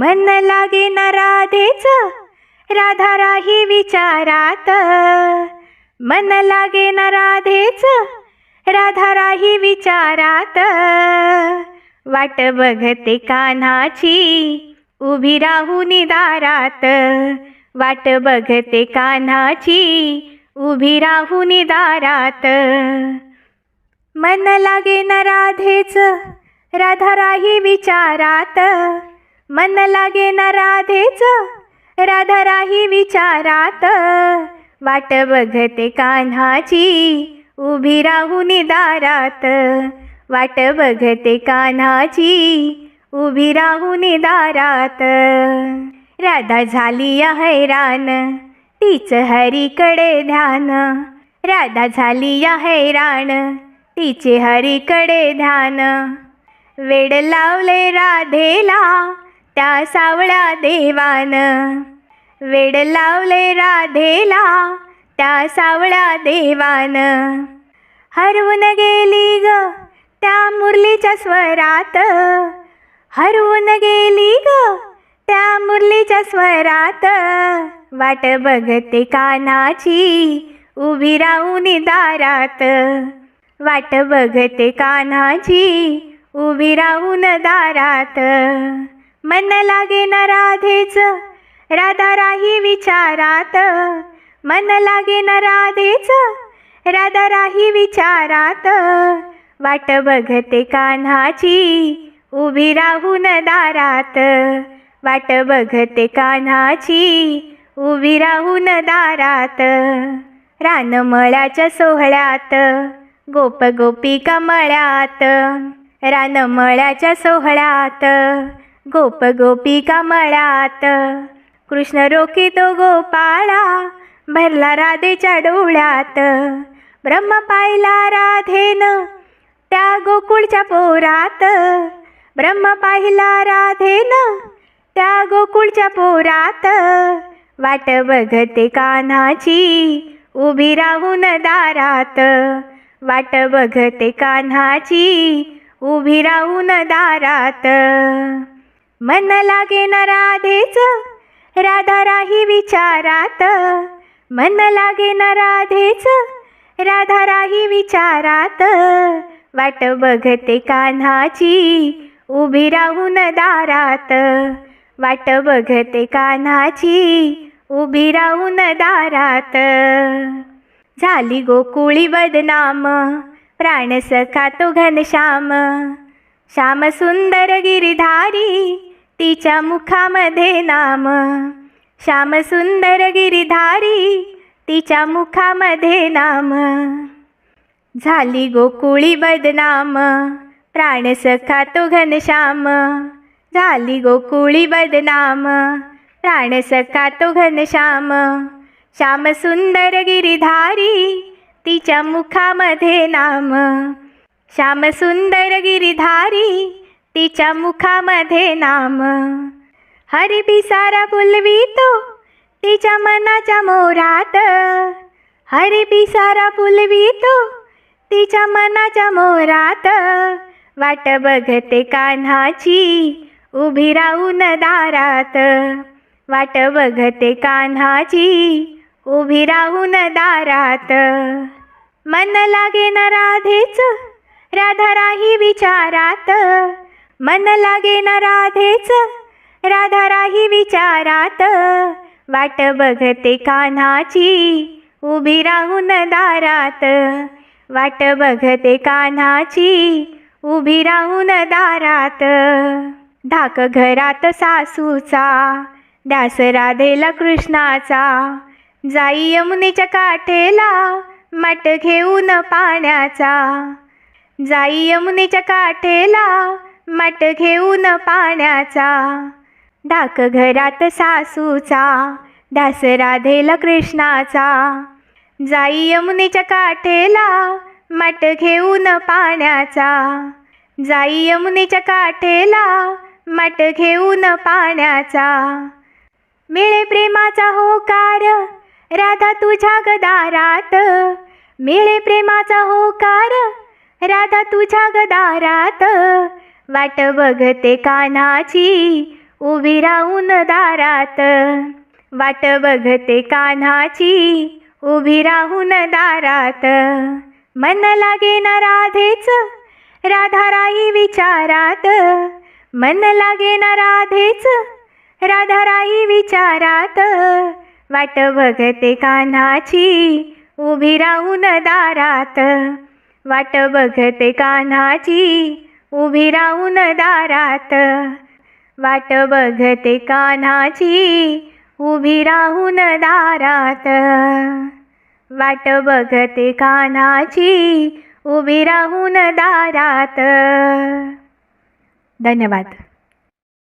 मन लागे ना राधेच राधा राही विचारात. मन लागे ना राधेच राधा राही विचारात. वाट बघते कान्हाची उभी राहून दारात वाट बघते कान्हाची उभी राहून दारात मन लागे न राधेच राधा राही विचारात. मन लागे ना राधेच. राधा राही विचारात. वाट बघते कान्हाची उभी राहून दारात वाट बघते कान्हाची उभी राहून दारात राधा झाली या हैराण तीच हरीकडे ध्यान. राधा झाली या हैराण तिचे हरीकडे ध्यान. वेड लावले राधेला त्या सावळ्या देवान. वेड लावले राधेला त्या सावळ्या देवान. हरवून गेली ग त्या मुरलीच्या स्वरात. हरवून गेली ग त्या मुरलीच्या स्वरात. वाट बघते कानाची उभी राहून दारात. वाट बघते कानाची उभी राहून दारात. मन लागे ना राधेच. राधा राही विचारात. मन लागे ना राधेच. राधा राही विचारात. वाट बघते कान्हाची उभी राहून दारात. वाट बघते कान्हाची उभी राहून दारात. रानमळ्याच्या सोहळ्यात गोप गोपी मळ्यात रानमळ्याच्या सोहळ्यात गोप गोपिका मळ्यात कृष्ण रोखितो गोपाळा भरला राधेच्या डोळ्यात. ब्रह्म पाहिला राधेन त्या गोकुळच्या पोरात. ब्रह्म पाहिला राधेन त्या गोकुळच्या पोरात. वाट बघते कान्हाची उभी राहून दारात. वाट बघते कान्हाची उभी राहून दारात. मन लागे राधेच राधा राही विचारात. मन लागे राधेच राधा राही विचारात. वाट बघते कान्हाची उभी राहून दारात. वाट बघते कान्हाची उभी राहून दारात. झाली गोकुळी बदनाम प्राण सखा तो घनश्याम. श्याम सुंदर गिरिधारी तिच्या मुखामध्ये नाम. श्यामसुंदर गिरीधारी गिरिधारी तिच्या मुखामध्ये नाम. झाली गोकुळी बदनाम प्राण सखा तो घनश्याम. झाली गोकुळी बदनाम प्राण सखा तो घनश्याम. श्याम सुंदर गिरिधारी तिच्या मुखामध्ये नाम. श्याम सुंदर गिरिधारी तिच्या मुखामध्ये नाम. हरी पिसारा फुलवितो तिच्या मनाच्या मोरात. हरी पिसारा फुलवितो तिच्या मनाच्या मोरात. वाट बघते कान्हाची उभी राहून दारात. वाट बघते कान्हाची उभी राहून दारात. मन लागे न राधेच राधा राही विचारात. मन लागे ना राधेच राधा राही विचारात. वाट बघते कान्हाची उभी राहून दारात. वाट बघते कान्हाची उभी राहून दारात. धाक घरात सासूचा दास राधेला कृष्णाचा. जाई यमुनेच्या काठेला मट घेऊन पाण्याचा. जाई यमुनेच्या काठेला मट घेऊन पाण्याचा धाक घरात सासूचा दास राधेला कृष्णाचा. जाई यमुनेच्या काठेला मट घेऊन पाण्याचा जाई यमुनेच्या काठेला मट घेऊन पाण्याचा. मिळे प्रेमाचा होकार राधा तुझ्या गदारात. मिळे प्रेमाचा होकार राधा तुझ्या गदारात. वाट बघते कान्हाची उभी राहून दारात. वाट बघते कान्हाची उभी राहून दारात. मन लागे ना राधेच राधाराई विचारात. मन लागे ना राधेच राधाराई विचारात. वाट बघते कान्हाची उभी राहून दारात. वाट बघते कान्हाची उभी राहून दारात. वाट बघते कान्हाची उभी राहून दारात. वाट बघते कान्हाची उभी राहून दारात. धन्यवाद.